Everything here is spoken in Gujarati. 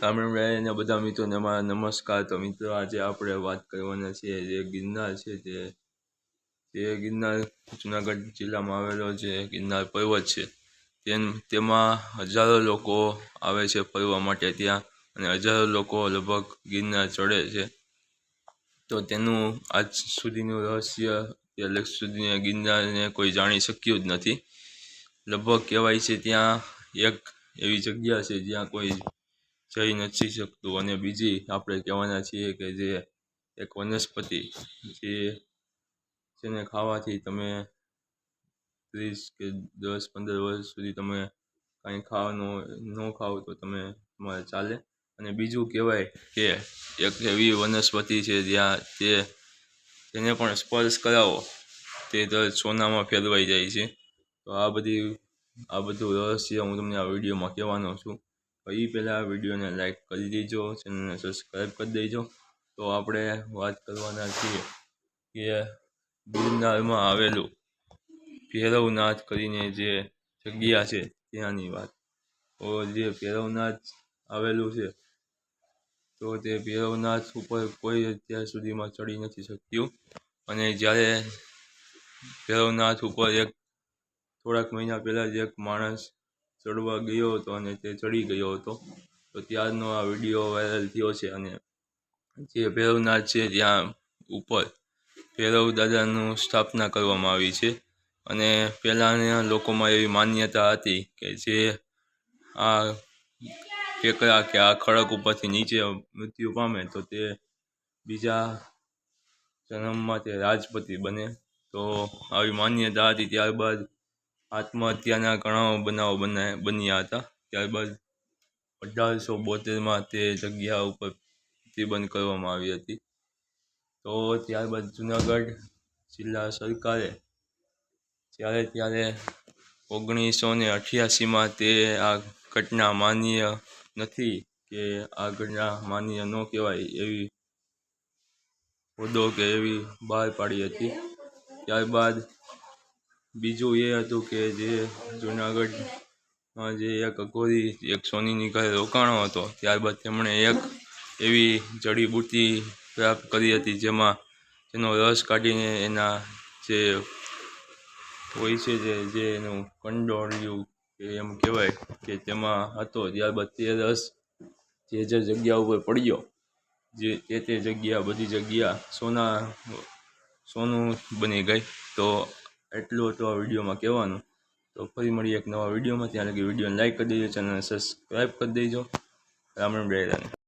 રામરાયના બધા મિત્રોને અમારા નમસ્કાર. તો મિત્રો, આજે આપણે વાત કરવાના છીએ જે ગિરનાર છે તે તે ગિરનાર જુનાગઢ જિલ્લામાં આવેલો જે ગિરનાર પર્વત છે. તેમ, તેમાં હજારો લોકો આવે છે ફરવા માટે ત્યાં અને હજારો લોકો લગભગ ગિરનાર ચડે છે. તો તેનું આજ સુધીનું રહસ્ય કે લગ સુધી ગિરનારને કોઈ જાણી શક્યું જ નથી. લગભગ કહેવાય છે ત્યાં એક એવી જગ્યા છે જ્યાં કોઈ જઈ નથી શકતું. અને બીજી આપણે કહેવાના છીએ કે જે એક વનસ્પતિ જે જેને ખાવાથી તમે ત્રીસ કે દસ પંદર વર્ષ સુધી તમે કાંઈ ખાવાનું ન ખાવ તો તમે તમારે ચાલે. અને બીજું કહેવાય કે એક એવી વનસ્પતિ છે જ્યાં તે તેને પણ સ્પર્શ કરાવો તે તરત સોનામાં ફેરવાઈ જાય છે. તો આ બધી, આ બધું રહસ્ય હું તમને આ વિડીયોમાં કહેવાનો છું. એ પહેલાં વિડીયોને લાઈક કરી દેજો ચેનલને સબસ્ક્રાઈબ કરી દેજો. તો આપણે વાત કરવાના છીએ કે ગિરનારમાં આવેલું ભૈરવનાથ કરીને જે જગ્યા છે ત્યાંની વાત. તો જે ભૈરવનાથ આવેલું છે, તો તે ભૈરવનાથ ઉપર કોઈ અત્યાર સુધીમાં ચડી નથી શક્યું. અને જ્યારે ભૈરવનાથ ઉપર એક થોડાક મહિના પહેલાં જ એક માણસ ચડવા ગયો હતો અને તે ચડી ગયો હતો. તો ત્યારનો આ વીડિયો વાયરલ થયો છે અને જે ભૈરવનાથ છે ત્યાં ઉપર ભૈરવ દાદાનું સ્થાપના કરવામાં આવી છે. અને પહેલાંના લોકોમાં એવી માન્યતા હતી કે જે આ ટેકરા કે આ ખડક ઉપરથી નીચે મૃત્યુ પામે તો તે બીજા જન્મમાં તે રાજપતિ બને. તો આવી માન્યતા હતી ત્યારબાદ આત્મહત્યાના ઘણા બનાવો બન્યા હતા. ત્યારબાદ અઢારસો બોતેરમાં તે જગ્યા ઉપર પ્રતિબંધ કરવામાં આવી હતી. તો ત્યારબાદ જુનાગઢ જિલ્લા સરકારે જ્યારે ત્યારે ઓગણીસો ને અઠ્યાસીમાં તે આ ઘટના માન્ય નથી કે આ ઘટના માન્ય ન કહેવાય એવી હોદ્દો કે એવી બહાર પાડી હતી. ત્યારબાદ બીજું એ હતું કે જે જુનાગઢમાં જે એક અઘોરી, એક સોનીની ઘરે રોકાણો હતો, ત્યારબાદ તેમણે એક એવી જડીબુટ્ટી પ્રાપ્ત કરી હતી જેમાં તેનો રસ કાઢીને એના જે હોય છે જે જે એનું કંડોળિયું એમ કહેવાય કે તેમાં હતો, ત્યારબાદ તે રસ જે જે જગ્યા ઉપર પડ્યો, જે તે તે જગ્યા, બધી જગ્યા સોના, સોનું બની ગઈ, તો એટલું હતું આ વિડીયોમાં કહેવાનું. તો ફરી મળીએ એક નવા વિડીયોમાં. ત્યાં લગી વિડીયોને લાઈક કરી દેજો, ચેનલને સબસ્ક્રાઈબ કરી દેજો. રામ રામ, જય